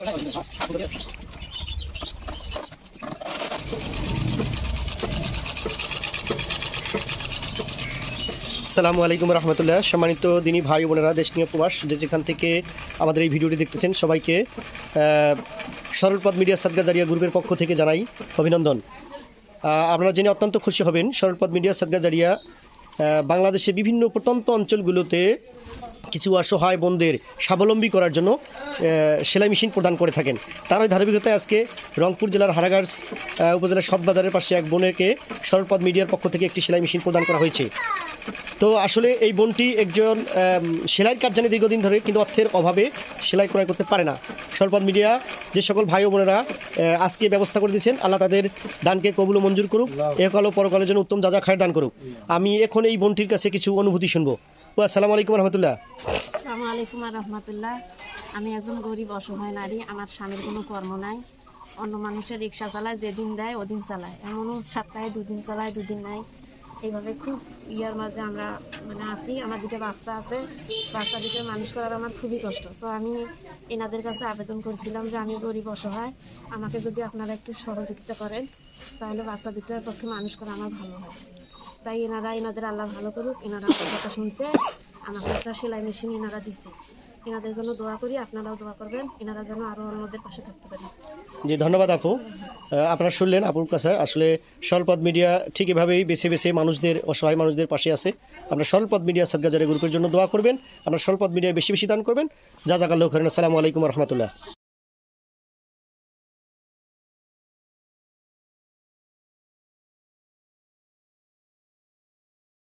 সালামু আলাইকুম রহমতুল্লাহ। সম্মানিত দিনী ভাই বোনেরা দেশ নিয়ে প্রবাস যে যেখান থেকে আমাদের এই ভিডিওটি দেখতেছেন সবাইকে আহ, সরলপদ মিডিয়া সাদগা জারিয়া গ্রুপের পক্ষ থেকে জানাই অভিনন্দন। আপনারা জেনে অত্যন্ত খুশি হবেন সরলপদ মিডিয়া সাদগা জারিয়া বাংলাদেশে বিভিন্ন প্রত্যন্ত অঞ্চলগুলোতে কিছু অসহায় বোনদের স্বাবলম্বী করার জন্য সেলাই মেশিন প্রদান করে থাকেন। তার ওই ধারাবাহিকতায় আজকে রংপুর জেলার হারাগার্স উপজেলার সদবাজারের পাশে এক বোনেরকে সরলপদ মিডিয়ার পক্ষ থেকে একটি সেলাই মেশিন প্রদান করা হয়েছে। তো আসলে এই বোনটি একজন সেলাইয়ের কাজ জানে দীর্ঘদিন ধরে কিন্তু অর্থের অভাবে সেলাই ক্রয় করতে পারে না। সরপদ মিডিয়া যে সকল ভাই ও বোনেরা আজকে ব্যবস্থা করে দিয়েছেন আল্লাহ তাদের দানকে কবুল মঞ্জুর করুক। একাল ও পরকালের জন্য উত্তম যা যা খায়ের দান করুক। আমি এখন এই বোনটির কাছে কিছু অনুভূতি শুনব। আসসালামু আলাইকুম রহমতুল্লাহ। আসসালামু আলাইকুম রহমতুল্লাহ। আমি একজন গরিব অসহায় নারী, আমার স্বামীর কোনো কর্ম নাই। অন্য মানুষের রিক্সা চালায়, যেদিন দেয় ওদিন চালায়। এমনও সপ্তাহে দুদিন চালায়, দুদিন নাই। এইভাবে খুব ইয়ার মাঝে আমরা মানে আছি। আমার দুটো বাচ্চা আছে। বাচ্চা দুটো মানুষ করার আমার খুবই কষ্ট। তো আমি এনাদের কাছে আবেদন করেছিলাম যে আমি গরিব অসহায়। আমাকে যদি আপনারা একটু সহযোগিতা করেন, তাহলে বাচ্চা দুটোর পক্ষে মানুষ করা আমার ভালো হয়। তাই এনারা, এনাদের আল্লাহ ভালো করুক, এনারা কথা শুনছে আমাকে একটা সেলাই মেশিন এনারা দিছে। এনাদের জন্য দোয়া করি, আপনারাও দোয়া করবেন, এনারা যেন আরও অন্যদের পাশে থাকতে পারেন জি, ধন্যবাদ আপু। আপনারা শুনলেন আপুর কাছে, আসলে সরলপদ মিডিয়া ঠিক এভাবেই বেছে বেছে মানুষদের, অসহায় মানুষদের পাশে আছে। আপনারা সরলপদ মিডিয়া সাদগাজারে গ্রুপের জন্য দোয়া করবেন আপনারা সরলপদ মিডিয়া বেশি বেশি দান করবেন। যা জাগাল লোক আসসালামু আলাইকুম রহমতুল্লাহ।